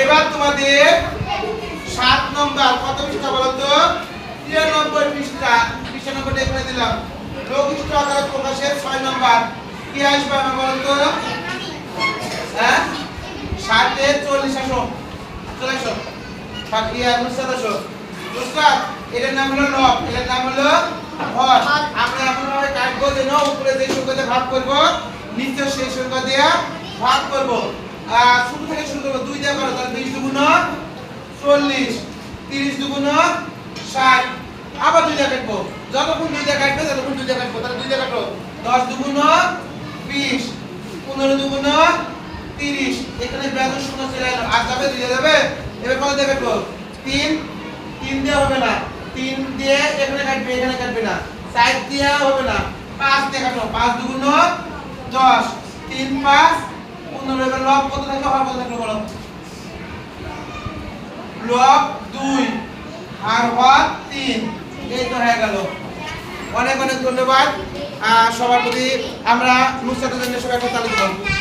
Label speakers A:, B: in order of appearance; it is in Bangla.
A: এবার তোমাদের সাত নম্বর, কত পৃষ্ঠা বলো তো তিরানব্বই পৃষ্ঠা পৃষ্ঠা এখানে দিলাম। লঘিষ্ঠ আকারে প্রকাশের ছয় নম্বর। কি আসবে আমার বলো তো হ্যাঁ এটার নাম হলো এটার নাম হলো আমরা যেন ভাগ করব, নিচে সেই সংখ্যা দিয়ে ভাগ করব। শুরু থেকে শুরু করব দুই দিয়ে করো তাহলে বিশ দুগুণ চল্লিশ তিরিশ দুগুণ ষাট। আবার দুই দিয়ে কাটবো। যতক্ষণ দুই দিয়ে কাটবে, ততক্ষণ দুই দিয়ে কাটবো। তাহলে দুই দিয়ে কাটো দশ দুগুণ বিশ, পনেরো দুগুণ তিরিশ। এখানে বেতন শূন্য চলে এলো। আর যাবে দিয়ে যাবে। এবার কত দেবে তিন। তিন দিয়ে হবে না। তিন দিয়ে এখানে কাটবে এখানে কাটবে না। চার দিয়ে হবে না। পাঁচ দিয়ে কাটো পাঁচ দুগুণ দশ। তিন পাঁচ, পনেরো। এবার লব কত থাকল? হর কত থাকল বলো? লব দুই আর হর তিন। এই তো হয়ে গেল। অনেক অনেক ধন্যবাদ। সবার আমরা নুসরাতের জন্য সবাই তালি দেবো